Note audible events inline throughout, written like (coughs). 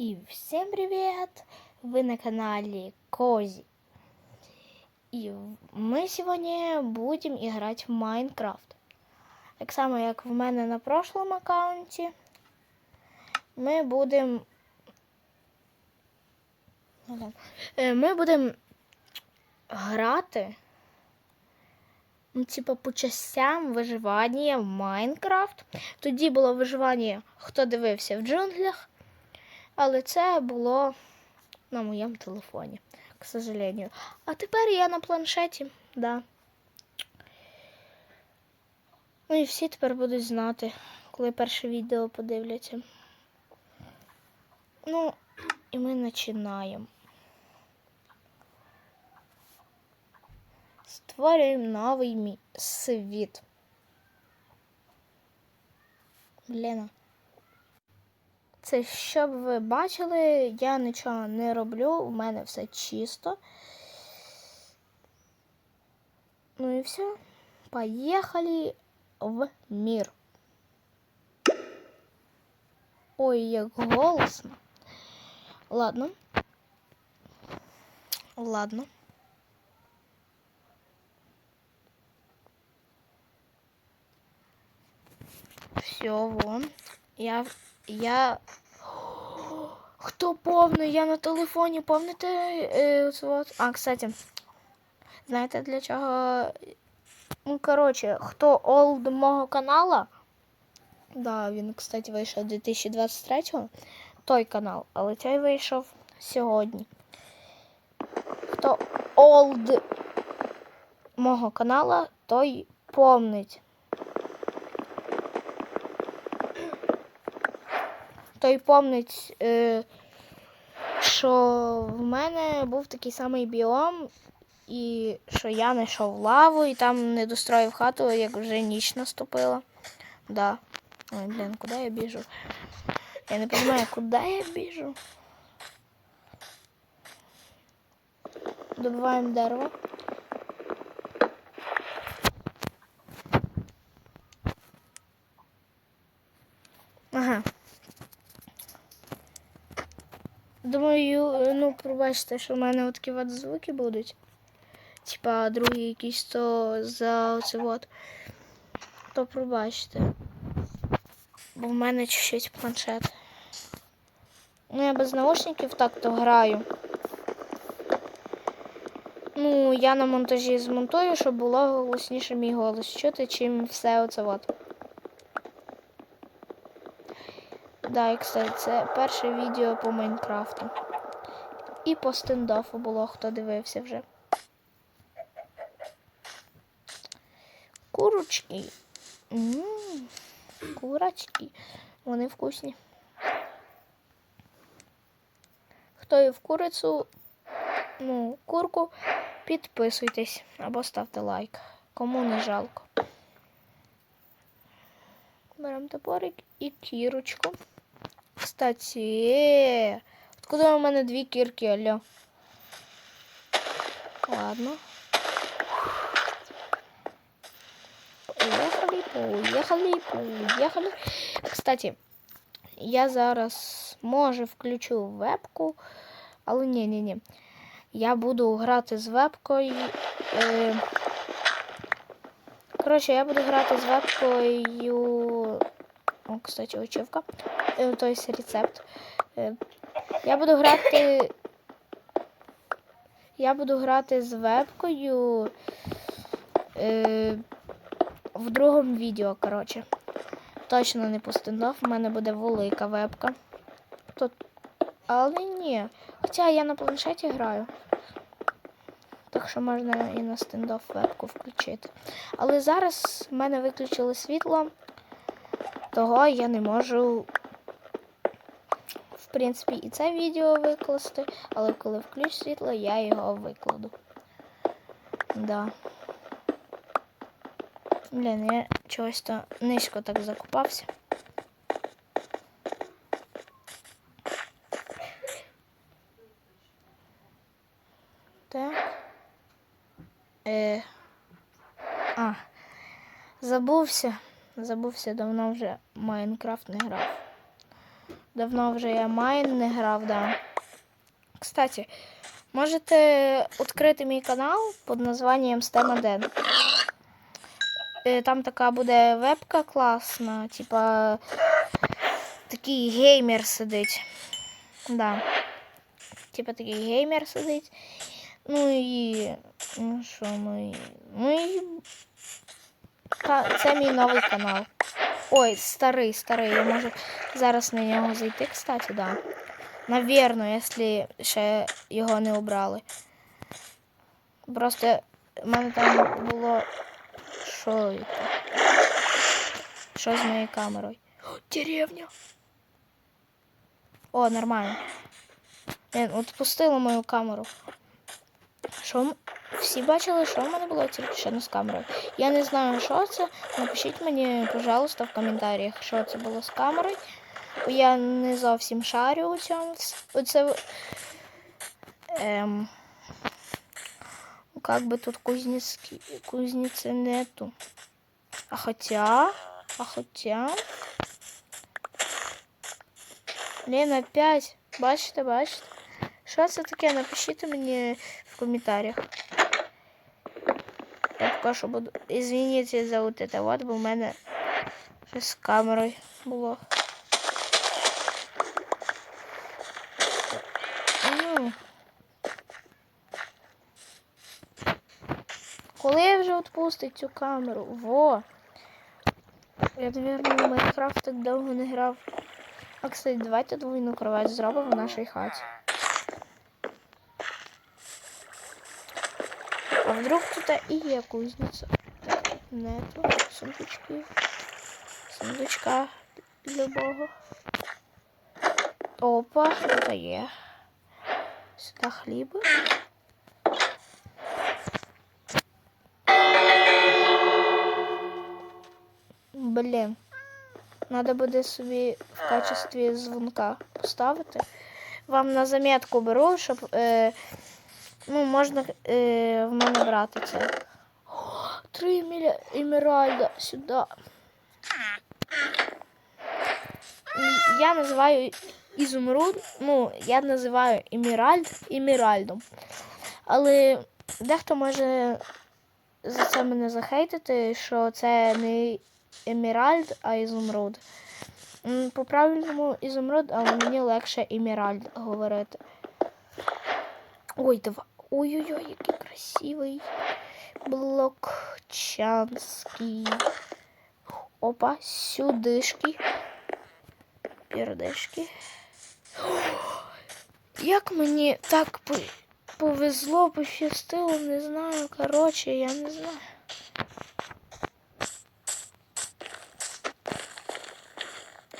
И всем привет! Вы на канале Кози. И мы сегодня будем играть в Майнкрафт. Так само, як в мене на прошлому аккаунті. Ми будемо. Е, Ми будемо грати. Ну, типа по частям виживання в Майнкрафт. Тоді було виживання, хто дивився в джунглях. Але це було на моєму телефоні, к сожалению. А тепер я на планшеті, да. Ну і всі тепер будуть знати, коли перше відео подивляться. Ну, і ми починаємо. Створюємо новий світ. Блін. Це щоб ви бачили, я нічого не роблю, у мене все чисто. Ну і все. Поїхали в мір. Ой, як голосно. Ладно. Ладно. Все, вон. Я. Я. Хто повний? Я на телефоні, помните? Е. А, кстати, знаєте для чого? Ну, коротше, хто олд мого канала? Да, він, кстати, вийшов 2023-го. Той канал, але цей вийшов сьогодні. Хто олд мого канала, той помнить. Той помнить, е, що в мене був такий самий біом, і що я знайшов лаву і там не достроїв хату, як вже ніч наступила. Да. Ой, блін, куди я біжу? Я не розумію, куди я біжу. Добуваємо дерево. Думаю, ну, пробачте, що в мене такі от звуки будуть. Типа другі якісь то за оце от. То пробачте. Бо в мене чуть-чуть планшет. Ну, я без наушників так то граю. Ну, я на монтажі змонтую, щоб було голосніше мій голос чути, чим все оце от. Да, кстати, це перше відео по Майнкрафту. І по стендафу було, хто дивився вже. Курочки. Курочки. Вони вкусні. Хто і в курицю, ну, курку, підписуйтесь або ставте лайк. Кому не жалко. Беремо топорик і кірочку. Кстати, откуда у мене дві кірки, алло? Ладно. Поїхали, поїхали, поїхали. Кстати, я зараз може включу вебку, але ні, ні, ні. Я буду грати з вебкою. Е... Коротше, я буду грати з вебкою. О, кстати, очівка. Е, Тобто рецепт. Е, Я буду грати. Я буду грати з вебкою е, в другому відео, коротше. Точно не по стендов, в мене буде велика вебка. Тут... Але ні. Хоча я на планшеті граю. Так що можна і на стендов вебку включити. Але зараз в мене виключили світло, того я не можу, в принципі, і це відео викласти, але коли включу світло, я його викладу. Да. Блін, я чогось то низько так закупався. Так. Е... А, забувся. Забувся, давно вже Майнкрафт не грав. Давно вже я майн не грав, да. Кстати, можете відкрити мій канал під названням STEM1. Е, Там така буде вебка класна, типа такий геймер сидить. Да. Типа такий геймер сидить. Ну і. Ну що, і. Ну і. Це мій новий канал. Ой, старий, старий. Я можу зараз на нього зайти, кстати, да. Навірно, якщо ще його не обрали. Просто в мене там було. Що це? Що з моєю камерою? О, деревня. О, нормально. Блін, от мою камеру. Що всі бачили, що в мене було тільки що не з камерою. Я не знаю, що це. Напишіть мені, пожалуйста, в коментарях, що це було з камерою. Я не зовсім шарю у цьому. Оце. Ем, как бы тут кузнецки, кузницы нету. А хотя, а хотя... Блін, опять. Бачите, бачите? Що це таке? Напишіть мені в коментарях. Я поки що буду. Извините за вот это вот, бо в мене щось з камерою було. Коли я вже відпустить цю камеру? Во! Я, наверное, в Майнкрафт так довго не грав. А, кстати, давайте двойну кровать зробимо в нашій хаті. Вдруг тут і є кузниця? Так, нету. Сундучки. Сундучка любого. Опа, тут є. Сюди хліби. Блін. Надо буде собі в качестві дзвонка поставити. Вам на заметку беру, щоб е, ну, можна е, в мене брати це. О, Три міля емеральда сюди. Я називаю ізумруд, ну, я називаю емеральд емеральдом. Але дехто може за це мене захейтити, що це не емеральд, а ізумруд. По правильному ізумруд, але мені легше емеральд говорити. Ой, давай. Ой-ой-ой, який красивий блок чанський. Опа, сюдишки. Пердешки. Як мені так повезло, пощастило, не знаю. Коротше, я не знаю.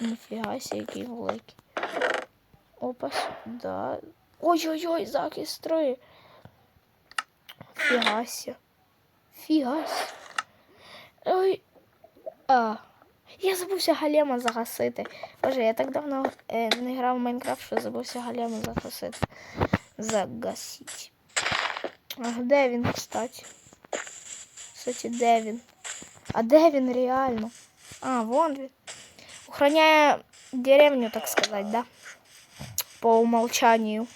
Ніфіга сі, який великий. Опа, сюди. Ой-ой-ой, захист строї. Фігася. Фігась. Ой. А. Я забувся голема загасити. Боже, я так давно е, не грав в Майнкрафт, що забувся голема загасити. Загасить. А де він, кстати? Кстати, де він? А де він реально? А, вон він. Охраняє деревню, так сказать, да? По умолчанию.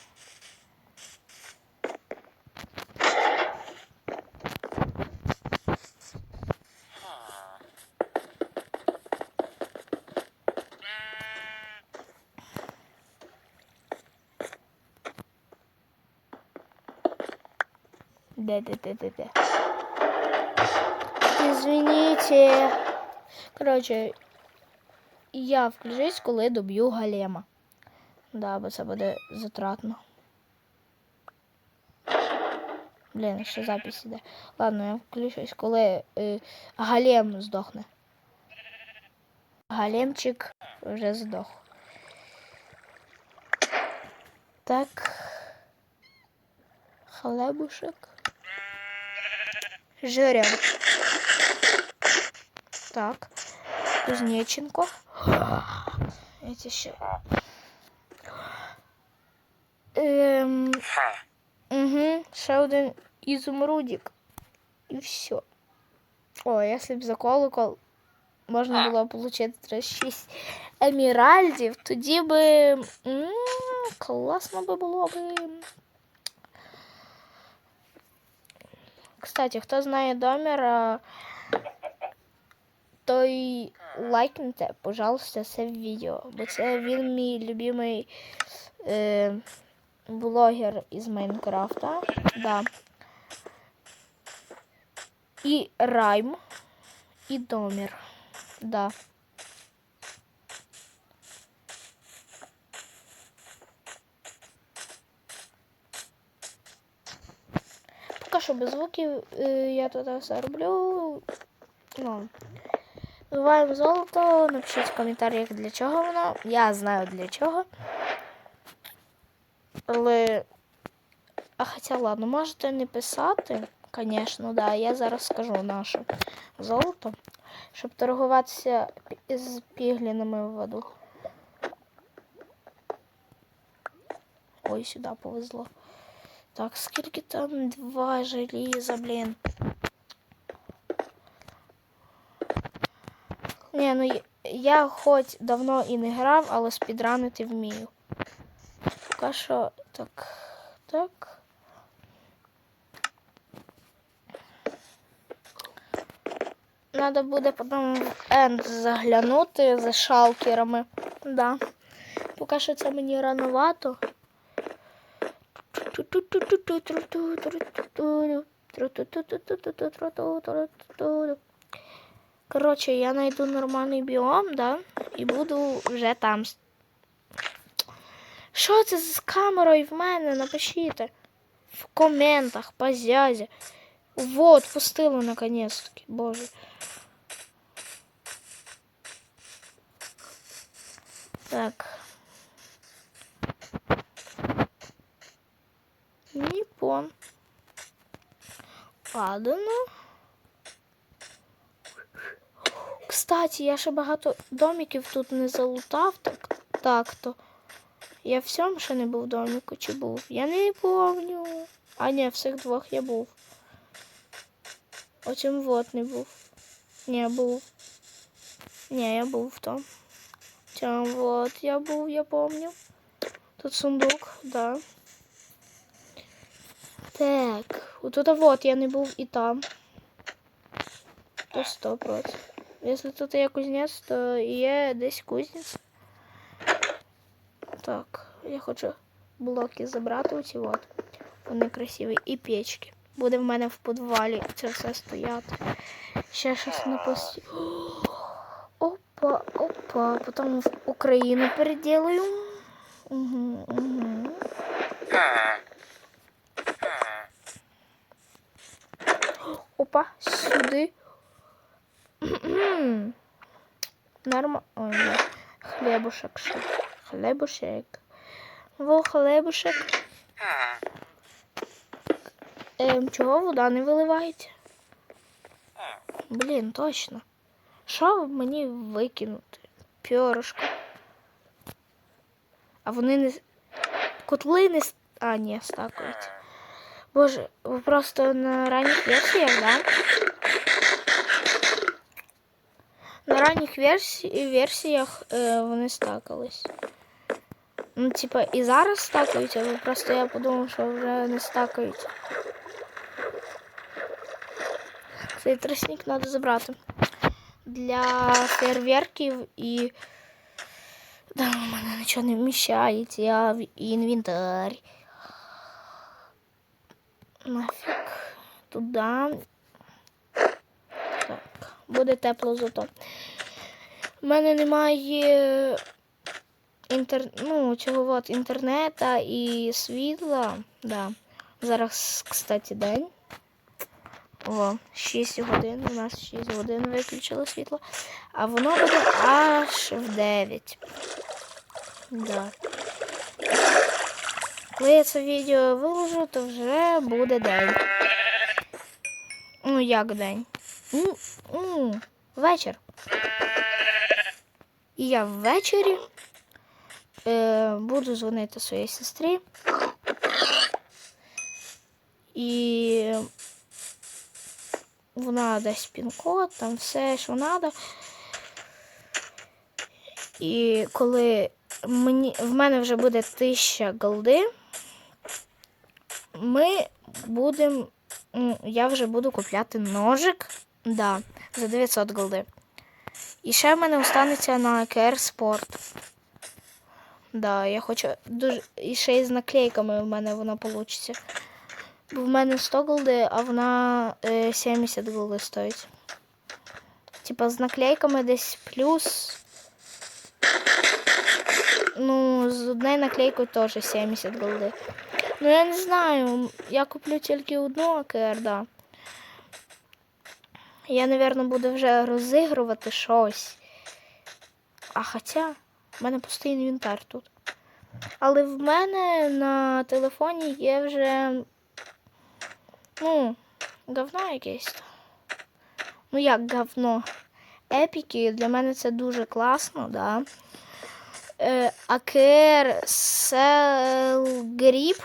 Да-да-да-да-да. Извините. Короче, я включусь, коли доб'ю голема. Да, бо це буде затратно. Блін, ще запись іде. Ладно, я включусь, коли е, голем здохне. Големчик вже здох. Так. Хлебушек. Жирем. Так. Кузнеченко. Эти ще. Ем... Угу, ще один ізумрудик. І все. О, якщо б за колокол можна було отримати 36 еміральдів, тоді би м, класно би було би. Кстати, хто знає домер, той лайкнете, пожалуйста, це відео. Бо це він мій любимий е, блогер із Майнкрафта. Да. І Райм, і Домір. Да. Поки що без звуків е, я тут все роблю. Ну. Вбиваємо золото, напишіть в коментарях для чого воно. Я знаю для чого. Але. А хоча ладно, можете не писати, звісно, да. Я зараз скажу наше золото, щоб торгуватися з піглінами в воду. Ой, сюди повезло. Так, скільки там два желіза, блін. Ні, ну я- я хоч давно і не грав, але спідранити вмію. Поки що так. Так. Надо буде потім в енд заглянути за шалкерами. Да. Поки що це мені рановато. Коротше, я знайду нормальний біом, да, і буду вже там. Що це з камерою в мене? Напишіть в коментах, по зязі. Вот, пустило наконец-таки, боже. Так. Ніпон. Ладно. Кстати, я ще багато домиків тут не залутав, так, так то. Я в ще не був домику, чи був? Я не помню. А ні, всіх двох я був. Оцім вот не був. Ні, був. Ні, я був в том. Цьому вот я був, я помню. Тут сундук, да. Так, отут вот я не був і там. То сто процентів. Якщо тут є кузнець, то є десь кузнець. Так, я хочу блоки забрати оці от. Вони красиві. І печки. Буде в мене в підвалі це все стояти. Ще щось не пості. (gasps) Опа, опа. Потім в Україну переділую. Угу, угу. Опа, сюди. (clears throat) Норма. Ой, ні. Хлебушек. Хлебушек. Во хлебушек. Ем, чого вода не виливається? Блін, точно. Що мені викинути? Пьорошко. А вони не. Котли не. А, ні, стакують. Боже, ви просто на ранніх версіях, да? На ранніх версі... версіях е, вони стакались. Ну, типа, і зараз стакають, але просто я подумав, що вже не стакають. Цей тростник треба забрати. Для фейерверків і. Да, у мене нічого не вміщається. Я в інвентар. Нафіг. Туди. Так, буде тепло зато. У мене немає інтер... ну, цього от інтернета і світла. Да. Зараз, кстати, день. О, 6 годин. У нас 6 годин виключило світло. А воно буде аж в 9. Да. Коли я це відео виложу, то вже буде день. Ну, як день? Ну, ну, вечір. І я ввечері е, буду дзвонити своїй сестрі. І вона дасть пін-код, там все, що треба. І коли мені, в мене вже буде 1000 голди, ми будемо. Я вже буду купляти ножик. Да, за 900 голди. І ще в мене останеться на АКР Спорт. Да, я хочу дуже. І ще й з наклейками в мене вона вийде. Бо в мене 100 голди, а вона е, 70 голди стоїть. Типа з наклейками десь плюс. Ну, з однією наклейкою теж 70 голди. Ну я не знаю. Я куплю тільки одну АКР, да. Я, напевно, буду вже розігрувати щось. А хоча, в мене пустий інвентар тут. Але в мене на телефоні є вже. Ну, говно якесь. Ну як говно? Епіки для мене це дуже класно, да. Е, АКР Селгріп.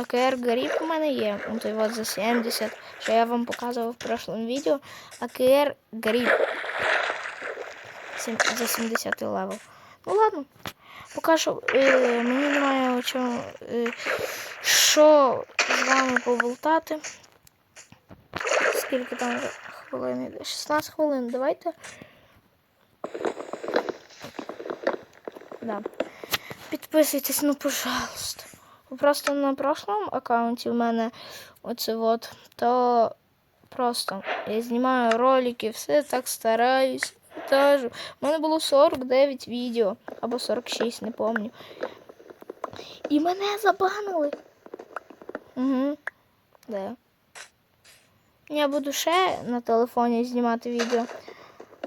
АКР Гріп у мене є. От і от за 70, що я вам показував в прошлому відео. АКР Гріп. За 70 левел. Ну ладно. Поки що е, мені немає о чому, е, що з вами поболтати. Скільки там хвилин іде? 16 хвилин. Давайте. Да. Підписуйтесь, ну, пожалуйста. Просто на прошлому аккаунті у мене оце от, то просто я знімаю ролики, все так стараюсь. Монтажу. У мене було 49 відео або 46, не пам'ятаю. І мене забанили. Угу. Да. Я буду ще на телефоні знімати відео.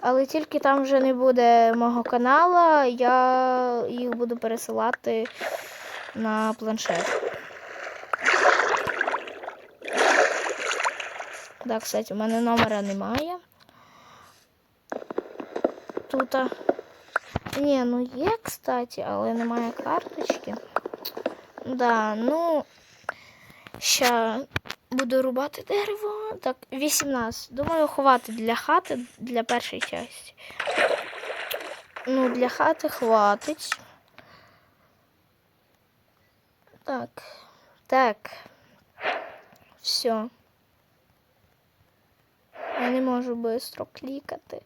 Але тільки там вже не буде мого каналу, я їх буду пересилати на планшет. Да, кстати, у мене номера немає. Тут. Ні, ну є, кстати, але немає карточки. Да, ну ще буду рубати дерево. Так, 18. Думаю, хватить для хати для першої частини. Ну, для хати хватить. Так. Так. Все. Я не можу швидко клікати.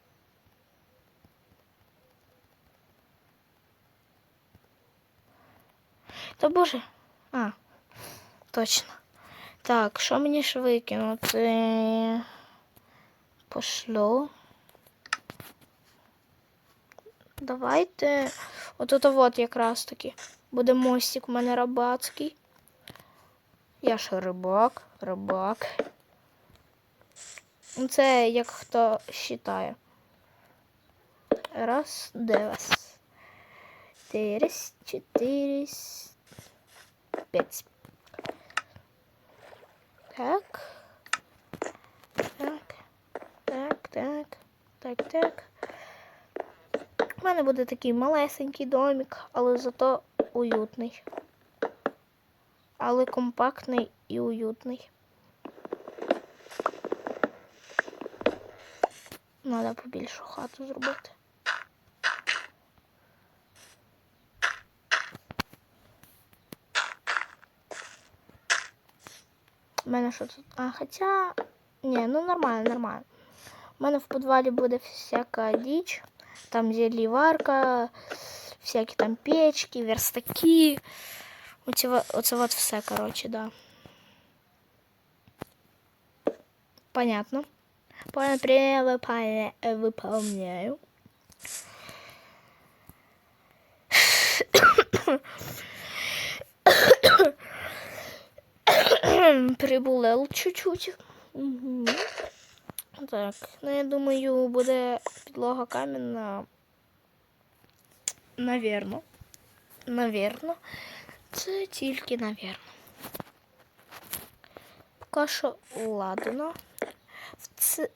Та боже. А, точно. Так, що мені ж викинути? Пошло. Давайте. От от якраз таки. Буде мостик у мене рибацький. Я ж рибак, рибак. Це як хто вважає. Раз, дев'ять. Чотири, чотири, п'ять. Так. Так. Так, так. Так, так. У мене буде такий малесенький домик, але зато уютний. Але компактний і уютний. Треба побільшу хату зробити. У мене що тут? А, хоча... Ні, ну нормально, нормально. У мене в підвалі буде всяка діч. Там зеліварка, всякі там печки, верстаки. Оце, оце от все, коротше, да. Понятно. Понял, выполняю. (coughs) Прибулел чуть-чуть. Угу. Так, ну я думаю, буде підлога камінна. Навірно. Навірно. Це тільки навірно. Поки що ладно. Це,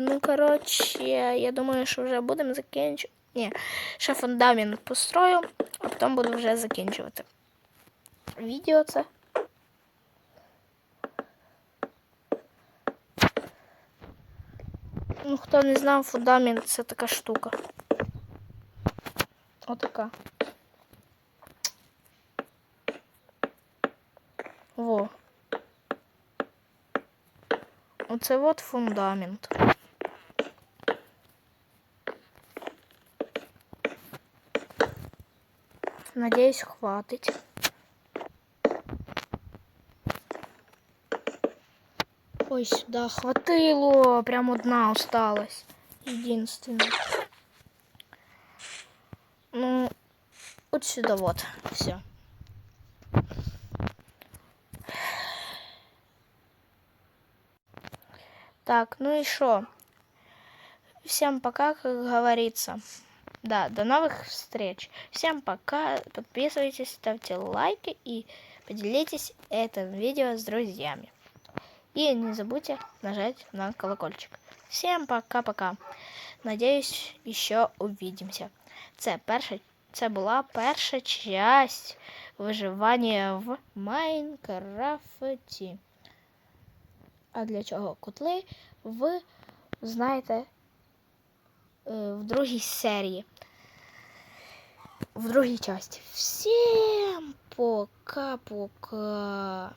ну, коротше, я думаю, що вже будемо закінчувати. Ні, ще фундамент построю, а потім буду вже закінчувати. Відео це. Ну, хто не знав, фундамент це така штука. Отака. Во. Оце от фундамент. Надеюсь, хватить. Ой, сюда хватило. Прям одна осталась. Единственная. Ну, вот сюда вот. Все. Так, ну и что? Всем пока, как говорится. Да, до новых встреч. Всем пока. Подписывайтесь, ставьте лайки и поделитесь этим видео с друзьями. И не забудьте нажать на колокольчик. Всем пока-пока. Надіюсь, ще увидимося. Це перша, це була перша часть виживання в Майнкрафті. А для чого котли? Ви знаєте е, в другій серії. В другій часті. Всім пока-пока.